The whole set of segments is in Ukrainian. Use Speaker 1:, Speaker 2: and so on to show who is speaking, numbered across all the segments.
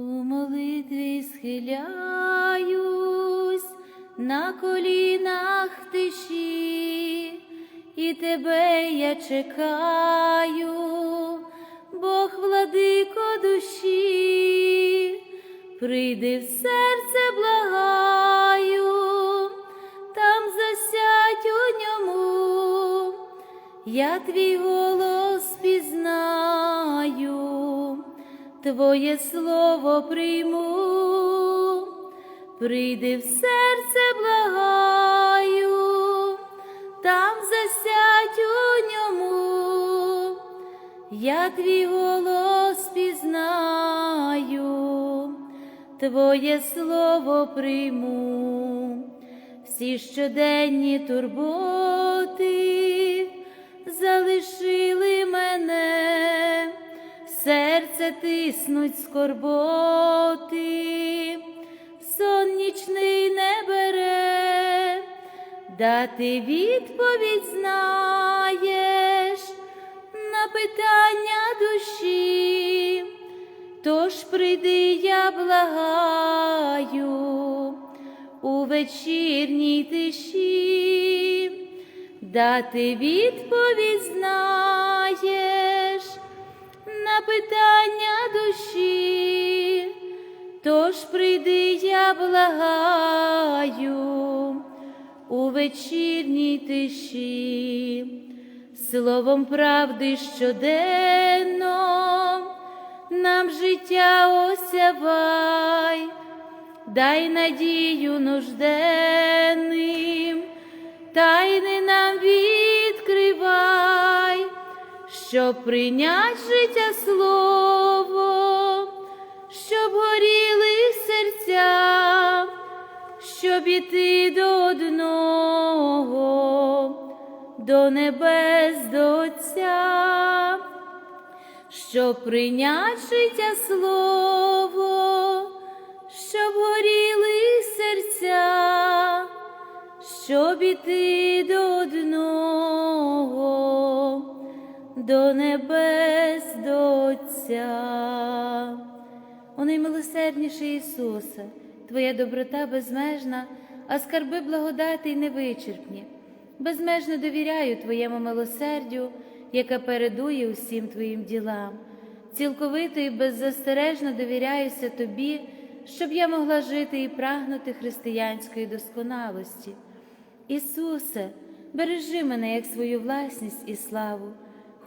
Speaker 1: У молитві схиляюсь на колінах тиші, і тебе я чекаю, Бог владико душі, прийди в серце благаю, там засядь у ньому, я твій голос Твоє слово прийму, прийди в серце благаю, там засядь у ньому, я твій голос пізнаю, Твоє слово прийму, всі щоденні турботи тиснуть скорботи, сон нічний не бере, дати відповідь знаєш. На питання душі, тож прийди, я благаю у вечірній тиші, дати відповідь знаєш. на питання душі, тож прийди, я благаю у вечірній тиші, словом правди щоденно нам життя осявай, дай надію нужденним, тайни нам відкривай, щоб прийнять життя слово, щоб горіли серця, щоб іти до одного, до небес до Отця. Щоб прийнять життя слово, щоб горіли серця, щоб іти до до небес до Отця. О наймилосердніший Ісусе, Твоя доброта безмежна, а скарби благодати й невичерпні. Безмежно довіряю Твоєму милосердю, яке передує усім Твоїм ділам. Цілковито і беззастережно довіряюся Тобі, щоб я могла жити і прагнути християнської досконалості. Ісусе, бережи мене як свою власність і славу,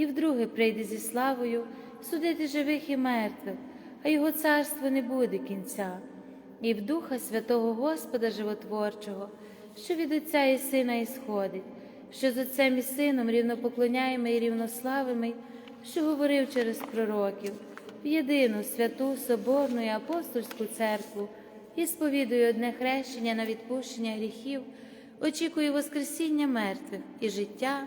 Speaker 1: і вдруге прийде зі славою судити живих і мертвих, а його царство не буде кінця, і в Духа Святого Господа Животворчого, що від Отця і Сина ісходить, що з Отцем і Сином рівнопоклоняємо і рівнославимо, що говорив через пророків, в єдину святу Соборну і апостольську церкву і сповідую одне хрещення на відпущення гріхів, очікую Воскресіння мертвих і життя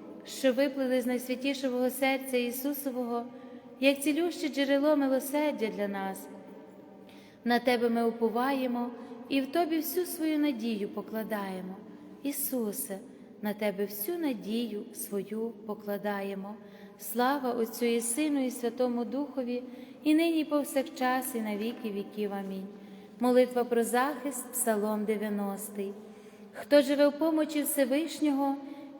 Speaker 1: що виплили з найсвятішого серця Ісусового, як цілюще джерело милосердя для нас. На Тебе ми уповаємо і в Тобі всю свою надію покладаємо. Ісусе, на Тебе всю надію свою покладаємо. Слава Отцю і Сину, і Святому Духові, і нині, і повсякчас, і на віки віків. Амінь. Молитва про захист, Псалом 90. Хто живе в помочі Всевишнього,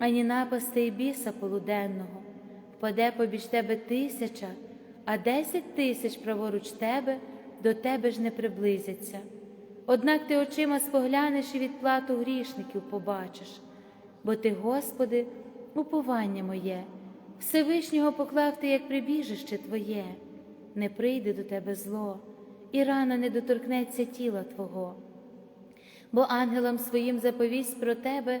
Speaker 1: ані напасти біса полуденного. Впаде побіч тебе тисяча, а десять тисяч праворуч тебе до тебе ж не приблизяться. Однак ти очима споглянеш і відплату грішників побачиш, бо ти, Господи, уповання моє, Всевишнього поклав ти, як прибіжище Твоє, не прийде до тебе зло, і рана не доторкнеться тіла Твого. Бо ангелам своїм заповість про тебе,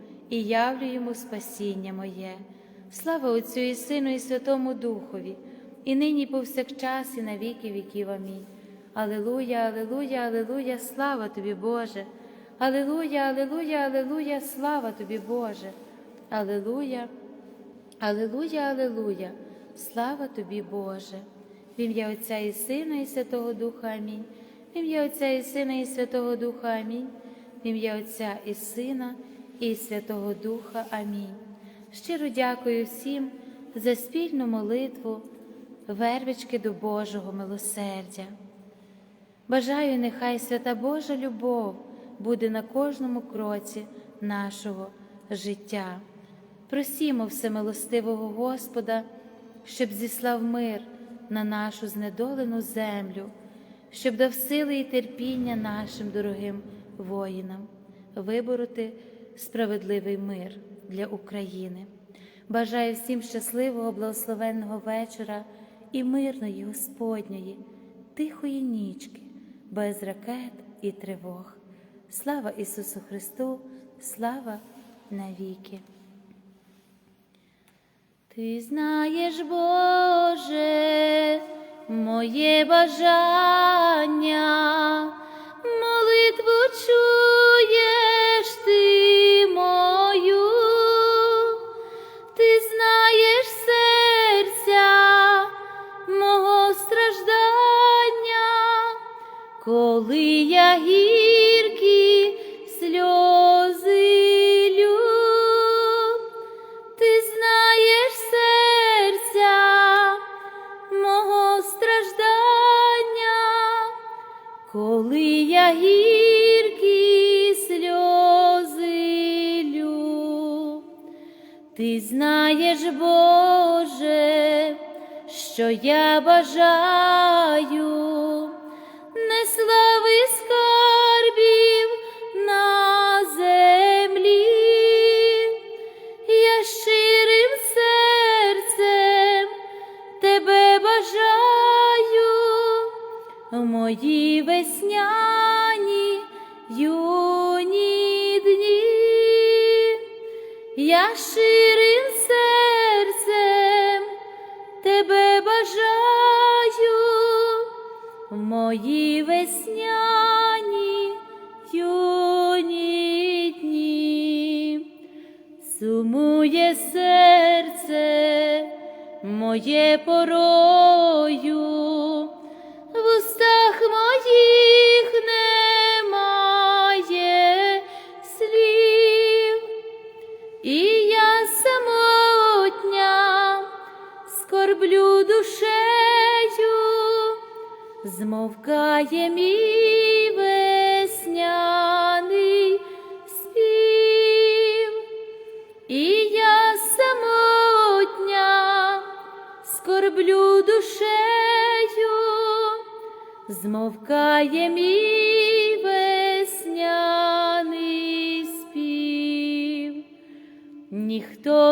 Speaker 1: і явлю йому спасіння моє. Слава Отцю і Сину, і Святому Духові, і нині, повсякчас, і на віки віків. Амінь. Алилуя, Алилуя, Алилуя, слава тобі, Боже. Алилуя, Алилуя, Алилуя, слава тобі, Боже. Алилуя, Алилуя, Алилуя, слава тобі, Боже. В ім'я Отця і Сина, і Святого Духа Амінь. В ім'я Отця і Сина, і Святого Духа Амінь. В ім'я Отця і Сина, і Святого Духа. Амінь. Щиро дякую всім за спільну молитву, вервички до Божого милосердя. Бажаю, нехай свята Божа любов буде на кожному кроці нашого життя. Просімо всемилостивого Господа, щоб зіслав мир на нашу знедолену землю, щоб дав сили і терпіння нашим дорогим воїнам, вибороти справедливий мир для України. Бажаю всім щасливого, благословенного вечора і мирної Господньої, тихої нічки, без ракет і тривог. Слава Ісусу Христу, слава навіки. Ти знаєш, Боже, моє бажання, молитву чуєш я гіркі сльози лю, ти знаєш серця мого страждання, коли я гіркі сльози лю. Ти знаєш, Боже, що я бажаю, мої весняні юні дні. Я щирим серцем тебе бажаю мої весняні юні дні. Сумує серце моє порою,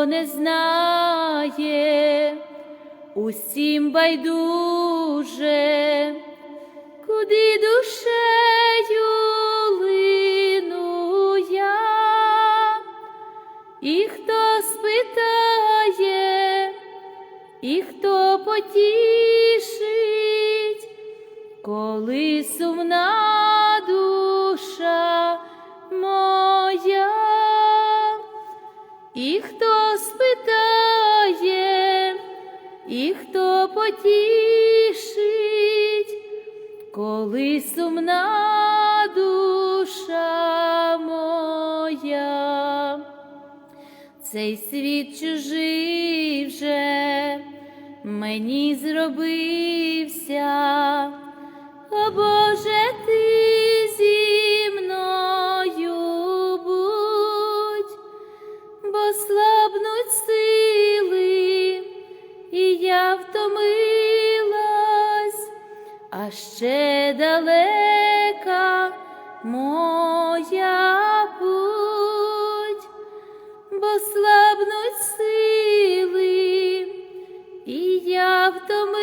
Speaker 1: Не знає, усім байдуже, куди душею лину я, і хто спитає, і хто потішить, потішить, коли сумна душа моя, цей світ чужий вже мені зробився, о а ще далека моя путь, бо слабнуть сили, і я втомилась,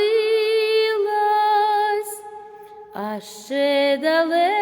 Speaker 1: а ще далека